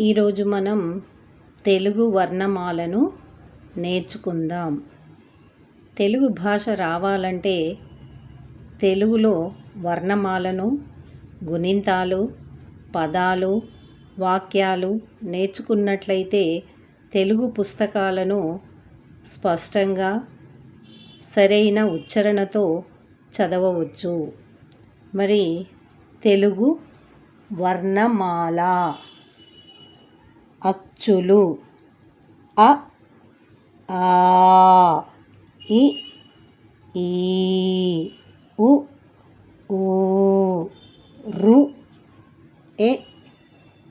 ఈరోజు మనం తెలుగు వర్ణమాలను నేర్చుకుందాం. తెలుగు భాష రావాలంటే తెలుగులో వర్ణమాలను గుణింతాలు పదాలు వాక్యాలు నేర్చుకున్నట్లయితే తెలుగు పుస్తకాలను స్పష్టంగా సరైన ఉచ్చారణతో చదవవచ్చు. మరి తెలుగు వర్ణమాల అచ్చులు. అ ఆ ఇ ఈ ఉ ఊ రు ఎ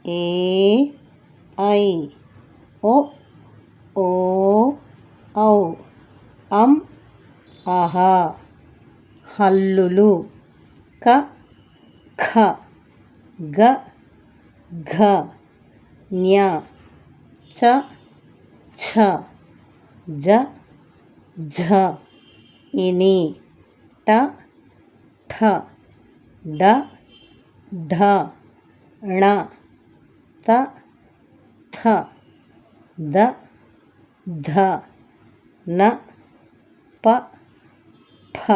ఏ ఐ ఓ ఓ ఔ అం అహ హల్లులు క ఖ గ ఘ. इनी ट ठ ड ढ ण, त, थ, द, ध, न, प, फ,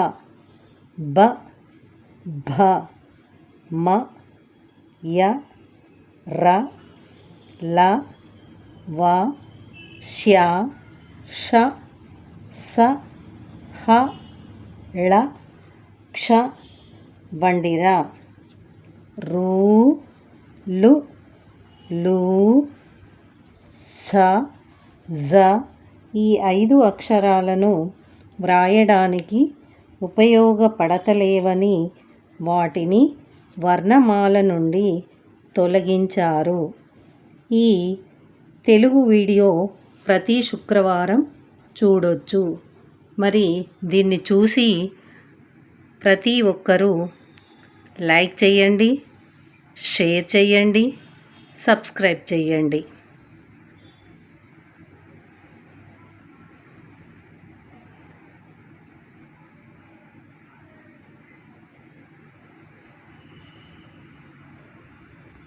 ब, भ, म, य, रा ల వ శ్య ష స హ ళ క్ష బండిర. రూ లు లు స జ ఈ ఐదు అక్షరాలను వ్రాయడానికి ఉపయోగపడతలేవని వాటిని వర్ణమాల నుండి తొలగించారు. ఈ తెలుగు వీడియో ప్రతి శుక్రవారం చూడొచ్చు. మరి దీన్ని చూసి ప్రతి ఒక్కరూ లైక్ చేయండి షేర్ చేయండి సబ్స్క్రైబ్ చేయండి.